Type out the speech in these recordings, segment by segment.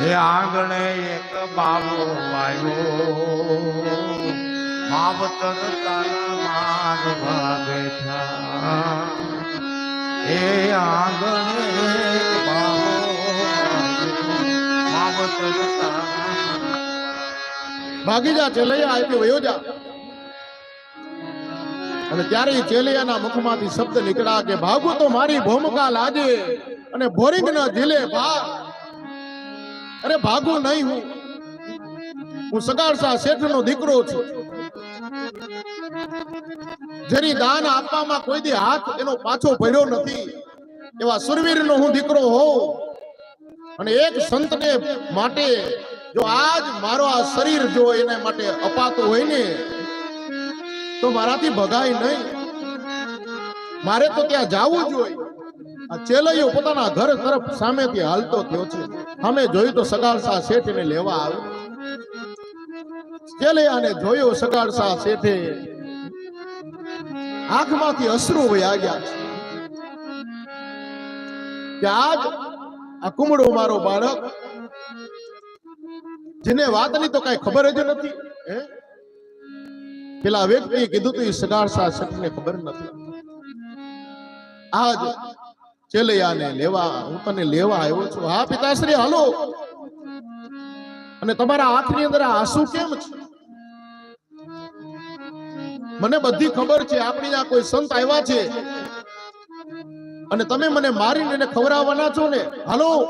હે આંગણે એક બાબો આવ્યો. માવતર તાલમાન બેઠા હે આંગણે એક બાબો માવતર તાલમાન ભાગી જા છે, લઈ આ જા. અને ત્યારે ચેલૈયાના મુખમાંથી શબ્દ નીકળ્યા કે, ભાગું તો મારી ભૂમિકા લાજે અને બોરિંગ ના ઝીલે ભાગ. અરે, ભાગું નહીં હું. હું સગાડસા શેઠનો દીકરો છું. જેની દાન આપવામાં કોઈ દી હાથ એનો પાછો ભર્યો નથી. એવા સુરવીરનો હું દીકરો હોઉં. અને એક સંતને માટે જો આજ મારો આ શરીર જો એને માટે અપાતો હોય ને તો મારાથી ભગાય નહીં. મારે તો ત્યાં જવું જોઈએ આ ચેલૈયો પોતાના ઘર તરફ સામેથી હાલતો થયો છે. અમે જોયું તો સગાડસા શેઠ એને લેવા આવ્યો. ચેલૈયાને જોયો સગાડસા શેઠે આંખમાંથી અશ્રુ વયા ગયા કે આજ આ કુમળો મારો બાળક, જેને વાતની તો કઈ ખબર જ નથી, હે? પેલા વ્યક્તિએ કીધું તું સગાર શેઠને ખબર નથી. આજ ચેલૈયાને લેવા, હું તને લેવા આવ્યો છું. હા, પિતાશ્રી, હાલો. અને તમારા આંખની અંદર આંસુ કેમ છે? મને બધી ખબર છે આપણી આ કોઈ સંત આવ્યા છે. અને તમે મને મારીને ખવડાવવાના છો ને? હાલો.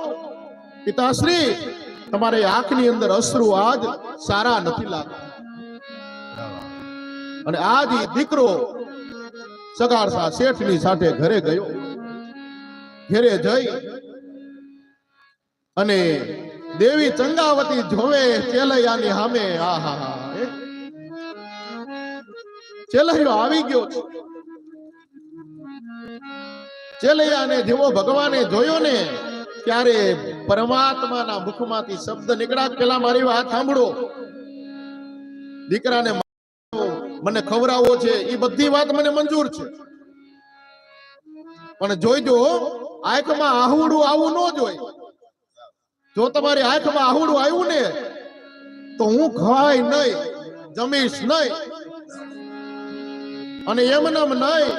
પિતાશ્રી, તમારે આંખની અંદર અશ્રુ આજ સારા નથી લાગતા. અને આજ દીકરો સગાડસા શેઠની સાથે ઘરે ગયો. ઘરે જઈ અને દેવી ચંગાવતી જોવે ચેલૈયાની સામે આહા ચેલૈયો આવી ગયો. ચેલૈયાને જેવો ભગવાને જોયો ને, ત્યારે પરમાત્માના મુખમાંથી શબ્દ નીકળ્યા. પેલા મારી વાત સાંભળો. દીકરાને મને ખવડાવવો છે એ બધી વાત મને મંજૂર છે. પણ જોઈજો આંખમાં આહુડું આવું ન જોઈ. જો તમારી આંખમાં આહુડું આવ્યું ને, તો હું ખવાય નહીં, જમીશ નહીં. અને એમનેમ નહીં,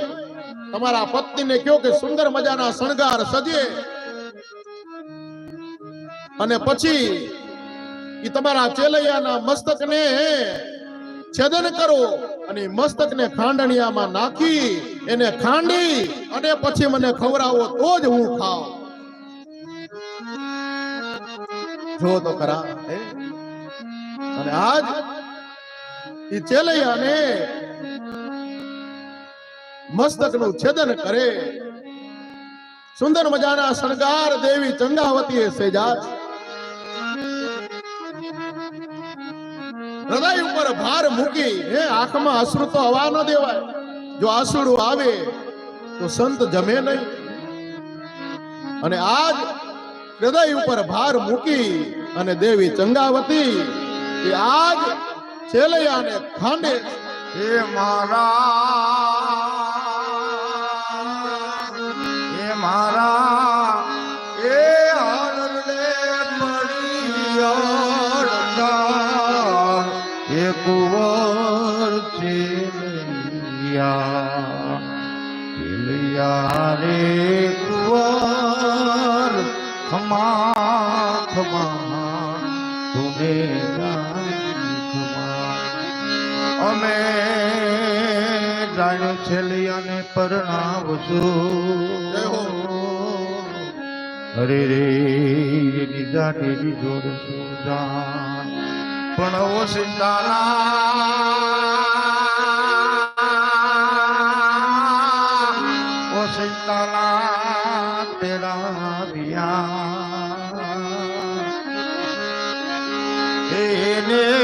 તમારા પત્નીને કયો કે સુંદર મજાના શણગાર સજે. અને પછી એ તમારા ચેલૈયાના મસ્તકને છેદન કરો અને મસ્તકને ખાંડણિયામાં નાખી, એને ખાંડી અને પછી મને ખવડાવો તો જ હું ખાવ જો તો ખરા અને આજ એ ચેલૈયાને મસ્તકનું છેદન કરે. સુંદર મજાના શણગાર દેવી ચંગાવતીએ સેજા હૃદય ઉપર ભાર મૂકી, હે, આંખમાં અશ્રુ તો હવા ન દેવાય. જો આસુડુ આવે, તો સંત જમે નહીં. અને આજ હૃદય ઉપર ભાર મૂકી અને દેવી ચંગાવતી, એ આજ છેલૈયાને ખાંડે હે મારા ચેલિયા રે કુંવર ખમા ખમા તુમે અમે જાણ્યો છેલિયાને પરણાવશું અરે રે નિદા દેવી જોડશું પણ ઓ સીતાલા વિયા એને